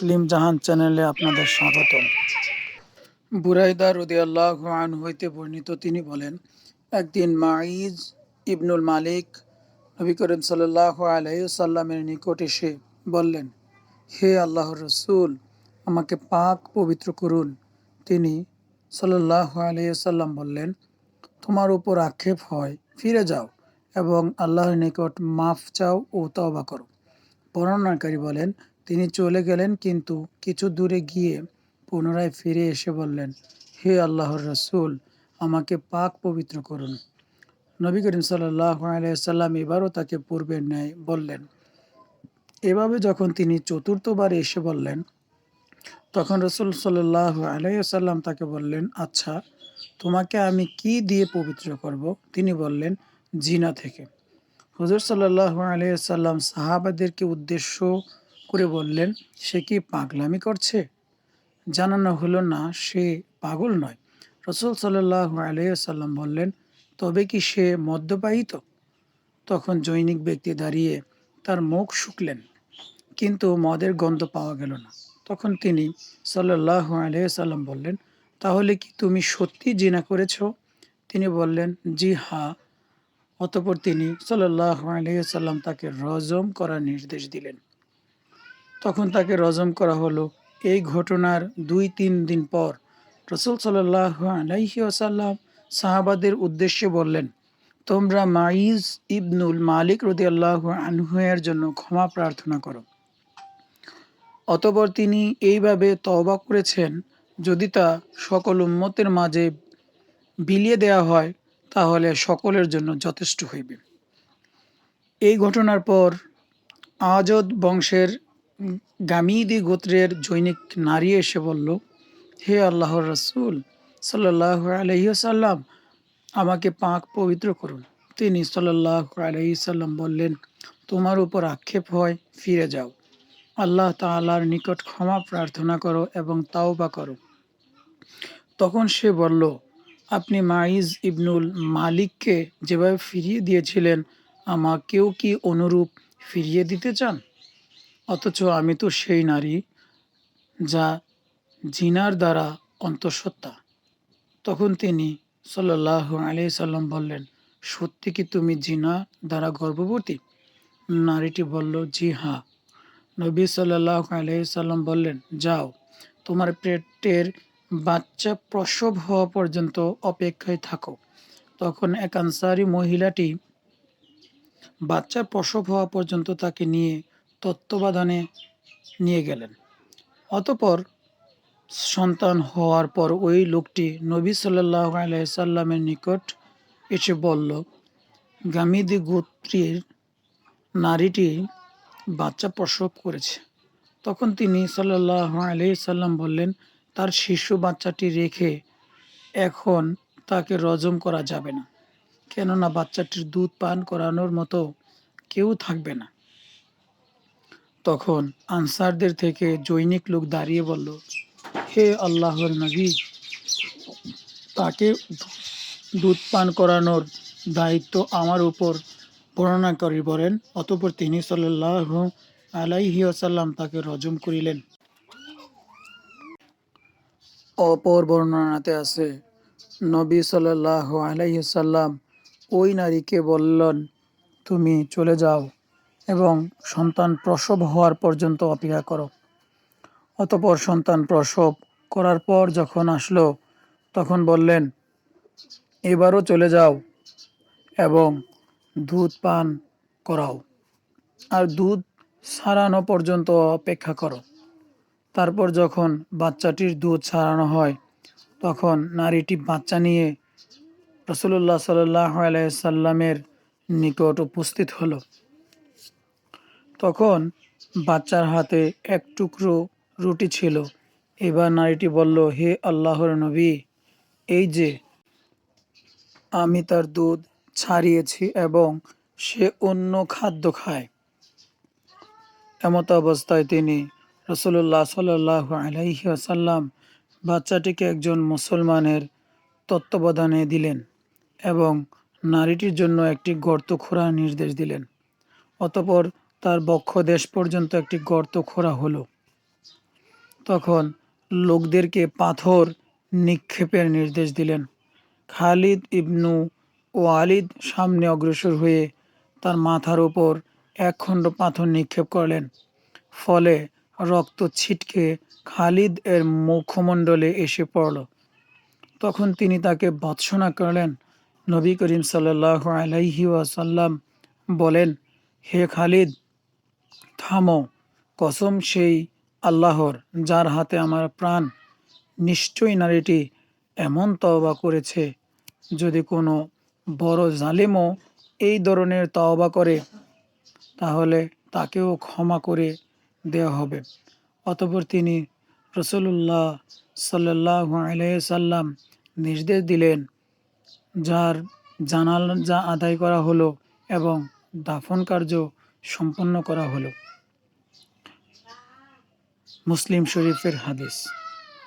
মুসলিম জাহান চ্যানেলে আপনাদের স্বাগত বুরাইদা রদিয়াল্লাহ আন হইতে বর্ণিত তিনি বলেন, একদিন মাইজ ইবনুল মালিক নবী করিম সাল্লাহ আলাইসাল্লামের নিকট এসে বললেন, হে আল্লাহর রসুল, আমাকে পাক পবিত্র করুন। তিনি সাল্লাহ আলাইসাল্লাম বললেন, তোমার উপর আক্ষেপ হয়, ফিরে যাও এবং আল্লাহর নিকট মাফ চাও ও তওবা করো। বর্ণনাকারী বলেন তিনি চলে গেলেন কিন্তু কিছু দূরে গিয়ে পুনরায় ফিরে এসে বললেন, হে আল্লাহর রসুল, আমাকে পাক পবিত্র করুন। নবী করিম আলাইসাল্লাম এবারও তাকে পূর্বের ন্যায় বললেন। এভাবে যখন তিনি চতুর্থবার এসে বললেন, তখন রসুল সাল্লাহ আলাইসাল্লাম তাকে বললেন আচ্ছা তোমাকে আমি কি দিয়ে পবিত্র করব? তিনি বললেন, জিনা থেকে। হজর সাল্লাহ আলাইসাল্লাম সাহাবাদেরকে উদ্দেশ্য করে বললেন, সে কি পাগলামি করছে? জানানো হলো, না, সে পাগল নয়। রসুল সাল্লাহ আলাইসাল্লাম বললেন, তবে কি সে মদ্যপায়িত তখন জৈনিক ব্যক্তি দাঁড়িয়ে তার মুখ শুকলেন, কিন্তু মদের গন্ধ পাওয়া গেল না। তখন তিনি সাল্লাহ আলাইসাল্লাম বললেন, তাহলে কি তুমি সত্যি জিনা করেছ? তিনি বললেন, জি হা। অতপর তিনি সাল্লাহ আলাইসাল্লাম তাকে রজম করার নির্দেশ দিলেন। তখন তাকে রজম করা হলো। এই ঘটনার দুই তিন দিন পর রসুল সাল্লাহ আলাইহি সাহাবাদের উদ্দেশ্যে বললেন, তোমরা মাইজ ইবনুল মালিক রদি আল্লাহ আনহুয়ের জন্য ক্ষমা প্রার্থনা করো। অতপর তিনি এইভাবে তওবা করেছেন, যদি তা সকল উম্মতের মাঝে বিলিয়ে দেয়া হয়, তাহলে সকলের জন্য যথেষ্ট হইবে। এই ঘটনার পর আজদ বংশের গামিদি গোত্রের জৈনিক নারী এসে বলল, হে আল্লাহর রসুল সাল্লাহ আলহিসাল্লাম আমাকে পাক পবিত্র করুন। তিনি সাল্লাহ আলহিসাল্লাম বললেন, তোমার উপর আক্ষেপ হয়, ফিরে যাও। আল্লাহ তালার নিকট ক্ষমা প্রার্থনা করো এবং তাওবা করো। তখন সে বলল, আপনি মাইজ ইবনুল মালিককে যেভাবে ফিরিয়ে দিয়েছিলেন, আমাকেও কি অনুরূপ ফিরিয়ে দিতে চান? অথচ আমি তো সেই নারী যা জিনার দ্বারা অন্তঃসত্ত্বা। তখন তিনি সাল্লাহ আলি সাল্লাম বললেন, সত্যি কি তুমি জিনা দ্বারা গর্ভবতী? নারীটি বলল, জি হ্যাঁ নবী সাল্লাহ আলি সাল্লাম বললেন, যাও, তোমার পেটের বাচ্চা প্রসব হওয়া পর্যন্ত অপেক্ষায় থাকো। তখন এক আনসারি মহিলাটি বাচ্চা প্রসব হওয়া পর্যন্ত তাকে নিয়ে তত্ত্বাবধানে নিয়ে গেলেন। অতপর সন্তান হওয়ার পর ওই লোকটি নবী সাল্লাহ আলাইসাল্লামের নিকট এসে বলল, গামিদি গোত্রীর নারীটি বাচ্চা প্রসব করেছে। তখন তিনি সাল্লাহ আলাইসাল্লাম বললেন, তার শিশু বাচ্চাটি রেখে এখন তাকে রজম করা যাবে না। কেননা বাচ্চাটির দুধ পান করানোর মতো কেউ থাকবে না। তখন আনসারদের থেকে জৈনিক লোক দাঁড়িয়ে বলল, হে আল্লাহর নবী, তাকে দুধ পান করানোর দায়িত্ব আমার উপর বর্ণনাকারী বলেন। অতপর তিনি সাল্লাহ আলাইহি আসাল্লাম তাকে রজম করিলেন। অপর বর্ণনাতে আছে, নবী সাল্লাহ আলাইসাল্লাম ওই নারীকে বললেন, তুমি চলে যাও। এবং সন্তান প্রসব হওয়ার পর্যন্ত অপেক্ষা করো। অতপর সন্তান প্রসব করার পর যখন আসলো, তখন বললেন, এবারও চলে যাও এবং দুধ পান করাও। আর দুধ ছাড়ানো পর্যন্ত অপেক্ষা করো। তারপর যখন বাচ্চাটির দুধ ছাড়ানো হয়, তখন নারীটি বাচ্চা নিয়ে রসুল্লাহ সাল্লাহ আলাইসাল্লামের নিকট উপস্থিত হলো। তখন বাচ্চার হাতে এক টুকরো রুটি ছিল। এবার নারীটি বলল, হে আল্লাহর নবী, এই যে আমি তার দুধ ছাড়িয়েছি এবং সে অন্য খাদ্য খায়। এমত অবস্থায় তিনি রসুল্লাহ সাল্লাহ আলাইহি আসাল্লাম বাচ্চাটিকে একজন মুসলমানের তত্ত্বাবধানে দিলেন এবং নারীটির জন্য একটি গর্ত খোঁড়ার নির্দেশ দিলেন। অতপর তার বক্ষ দেশ পর্যন্ত একটি গর্ত খোঁড়া হলো। তখন লোকদেরকে পাথর নিক্ষেপের নির্দেশ দিলেন। খালিদ ইবনু ওয়ালিদ সামনে অগ্রসর হয়ে তার মাথার ওপর এক খণ্ড পাথর নিক্ষেপ করলেন। ফলে রক্ত ছিটকে খালিদ এর মুখমণ্ডলে এসে পড়ল। তখন তিনি তাকে ভৎসনা করলেন। নবী করিম সাল্লাহ আলাইহি ওয়াসাল্লাম বলেন, হে খালিদ থামো, কসম সেই আল্লাহর, যার হাতে আমার প্রাণ। নিশ্চয়ই নারীটি এমন তওবা করেছে, যদি কোনো বড় জালিমও এই ধরনের তওবা করে, তাহলে তাকেও ক্ষমা করে দেওয়া হবে। অতপর তিনি রসুল্লাহ সাল্লাহ সাল্লাম নির্দেশ দিলেন, যার জানাল, যা আদায় করা হলো এবং দাফন কার্য সম্পন্ন করা হলো। মুসলিম শরীফের হাদিস।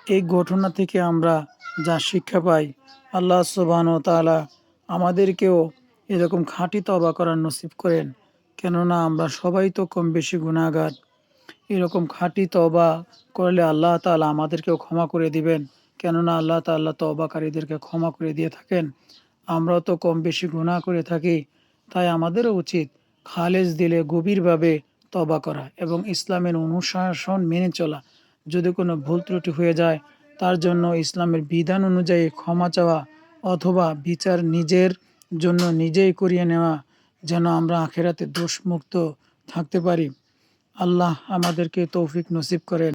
এই ঘটনা থেকে আমরা যা শিক্ষা পাই, আল্লাহ সুবাহন তালা আমাদেরকেও এরকম খাঁটি তবা করার নসিব করেন। কেননা আমরা সবাই তো কম বেশি গুণাগার এরকম খাঁটি তবা করলে আল্লাহ তালা আমাদেরকেও ক্ষমা করে দিবেন। কেননা আল্লাহ তাল্লাহ তবাকারীদেরকে ক্ষমা করে দিয়ে থাকেন। আমরাও তো কম বেশি গুণা করে থাকি। তাই আমাদেরও উচিত খালেজ দিলে গভীরভাবে তবা করা এবং ইসলামের অনুশাসন মেনে চলা। যদি কোনো ভুল ত্রুটি হয়ে যায়, তার জন্য ইসলামের বিধান অনুযায়ী ক্ষমা চাওয়া অথবা বিচার নিজের জন্য নিজেই করিয়ে নেওয়া, যেন আমরা আখেরাতে দোষমুক্ত থাকতে পারি। আল্লাহ আমাদেরকে তৌফিক নসিব করেন।